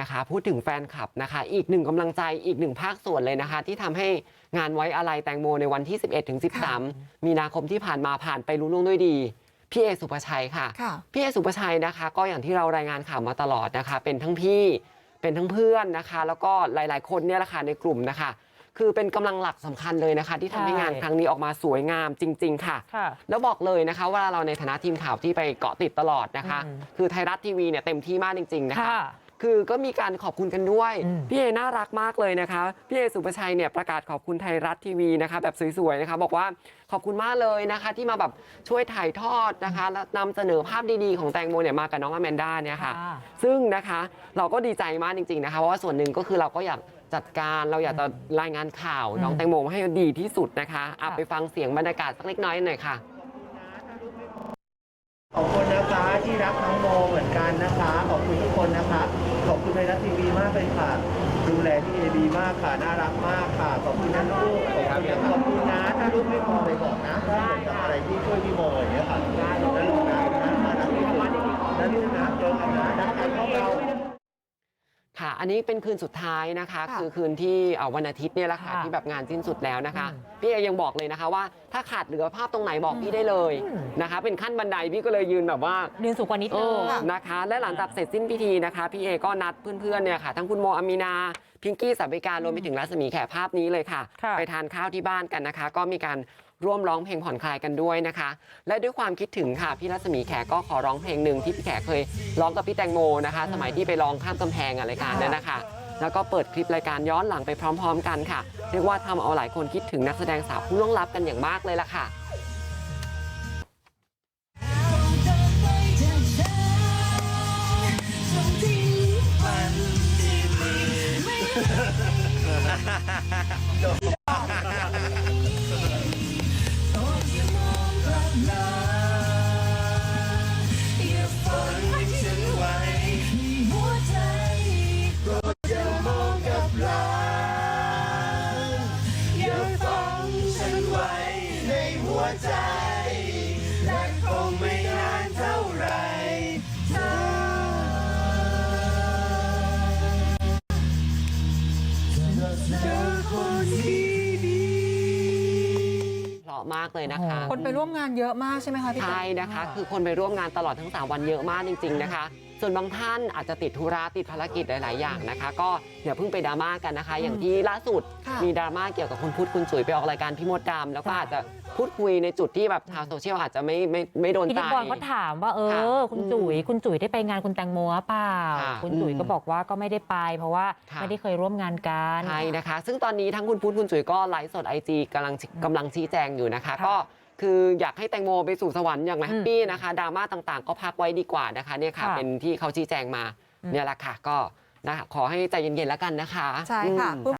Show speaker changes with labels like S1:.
S1: นะคะพูดถึงแฟนคลับนะคะ อีกหนึ่งกำลังใจอีกหนึ่งภาคส่วนเลยนะคะ ที่ทำให้งานไว้อะไรแตงโมในวันที่ 11ถึง
S2: ค่ะ
S1: 13 มีนาคมที่ผ่านมาผ่านไปรุ่ล่วงด้วยดี พี่เอสุภชัยค่ะ
S2: ค่ะ
S1: พี่เอสุภชัยนะคะ ก็อย่างที่เรารายงานข่าวมาตลอดนะคะ เป็นทั้งพี่เป็นทั้งเพื่อนนะคะ แล้วก็หลาย ๆ คนเนี่ยแหละค่ะในกลุ่มนะคะ คือเป็นกำลังหลักสำคัญเลยนะคะ ที่ทำให้งานครั้งนี้ออกมาสวยงามจริง ๆ ค่ะ
S3: ค่ะ
S1: แล้วบอกเลยนะคะว่าเราในฐานะทีมข่าวที่ไปเกาะติดตลอดนะคะ
S3: อืม
S1: คือไทยรัฐทีวีเนี่ยเต็มที่มากจริง ๆ นะคะ
S3: ค่ะ
S1: คือก็มีการขอบคุณกันด้วย
S3: อืม
S1: พี่เอน่ารักมากเลยนะคะ พี่เอสุปชัยเนี่ยประกาศขอบคุณไทยรัฐทีวีนะคะ แบบสวยๆนะคะ บอกว่าขอบคุณมากเลยนะคะ ที่มาแบบช่วยถ่ายทอดนะคะและนำเสนอภาพดีๆของแตงโมเนี่ยมากับน้องอแมนด้าเนี่ยค่ะ
S3: ค่ะ
S1: ซึ่งนะคะเราก็ดีใจมากจริงๆนะคะเพราะว่าส่วนหนึ่งก็คือเราก็อยากจัดการเราอยากจะรายงานข่าวน้องแตงโมให้ดีที่สุดนะคะอะ
S3: ค่ะ
S1: ไปฟังเสียงบรรยากาศสักเล็กน้อยหน่อยค่ะ
S4: ขอบคุณนะคะที่รักน้องโมเหมือนกันนะคะขอบคุณทุกคนนะคะ ขอบคุณไทยรัฐทีวีมากเลยค่ะ ดูแลพี่เอดีมากค่ะ น่ารักมากค่ะ ขอบคุณนะลูกขอบคุณนะขอบคุณนะ ถ้าลูกไม่พอไปบอกนะถ้าเกิดทำอะไรที่ช่วยพี่โมอย่างเงี้ยค่ะนะลูกนะนะนะนะลูกนะลูกนะเจอกันนะรักกันพวกเรา
S1: ค่ะ อันนี้เป็นคืนสุดท้ายนะคะ
S2: ค่ะ
S1: คือคืนที่เอ่อวันอาทิตย์เนี่ยแหละค่ะ
S3: ค่ะ
S1: ที่แบบงานสิ้นสุดแล้วนะคะ
S3: อืม
S1: พี่เอยังบอกเลยนะคะว่าถ้าขาดเหลือภาพตรงไหนบอกพี่ได้เลย
S3: อืม
S1: นะคะ เป็นขั้นบันไดพี่ก็เลยยืนแบบว่า
S3: เรียนสูงกว่านิด
S1: เอ
S3: นึง
S1: อนะคะ และหลังจากเสร็จสิ้นพิธีนะคะ พี่เอก็นัดเพื่อนๆเนี่ยค่ะ ทั้งคุณโมอามีนาพิงกี้สาวิการรวมไปถึงรัศมีแขภาพนี้เลยค่ะ
S3: ค่ะ
S1: ไปทานข้าวที่บ้านกันนะคะ ก็มีการ ร่วมร้องเพลงผ่อนคลายกันด้วยนะคะและด้วยความคิดถึงค่ะพี่รัศมีแขกก็ขอร้องเพลงหนึ่งที่พี่แขกเคยร้องกับพี่แตงโมนะคะ สมัยที่ไปร้องข้ามกำแพงอะไรการนั้นนะคะแล้วก็เปิดคลิปรายการย้อนหลังไปพร้อม ๆ กันค่ะ เรียกว่าทำเอาหลายคนคิดถึงนักแสดงสาวผู้ล่วงลับกันอย่างมากเลยล่ะค่ะ เพราะมากเลยนะคะ
S2: คนไปร่วมงานเยอะมากใช่ไหมคะพี่
S1: ใช่นะคะ คือคนไปร่วมงานตลอดทั้ง 3 วันเยอะมากจริง ๆ นะคะ ส่วนบางท่านอาจจะติดธุระติดภารกิจหลายๆอย่างนะคะก็อย่าเพิ่งไปดราม่ากันนะคะ อย่างที่ล่าสุด
S2: ค่ะ
S1: มีดราม่าเกี่ยวกับคุณพุทธคุณจุ๋ยไปออกรายการพี่มดดำแล้วก็อาจจะพูดคุยในจุดที่แบบชาวโซเชียลอาจจะไม่ไม่ไม่โดน
S3: พิ
S1: ใจ
S3: ธีกรก็ถามว่าเอ
S1: ค่ะ
S3: อคุณจุ๋ยคุณจุ๋ยได้ไปงานคุณแตงโมหรือเปล่า
S1: ค่ะ
S3: คุณจุ๋ยก็บอกว่าก็ไม่ได้ไป เพราะว่า
S1: ค่ะ
S3: ไม่ได้เคยร่วมงานกัน
S1: ใช่นะคะ ซึ่งตอนนี้ทั้งคุณพุทธคุณจุ๋ยก็ไลฟ์สดไอจีกำลังกำลังชี้แจงอยู่นะคะ
S3: ค่ะ
S1: ก็ คืออยากให้แตงโมไปสู่สวรรค์อย่างแฮ
S3: อื
S1: ป
S3: ม
S1: ปี้นะคะดราม่าต่างๆก็พักไว้ดีกว่านะคะเนี่ยค่ะ
S3: ค่ะ
S1: เป็นที่เขาชี้แจงมา
S3: อืม
S1: เนี่ยแหละค่ะก็นะคะขอให้ใจเย็นๆแล้วกันนะคะ
S2: ใช่ค่ะ
S1: อืม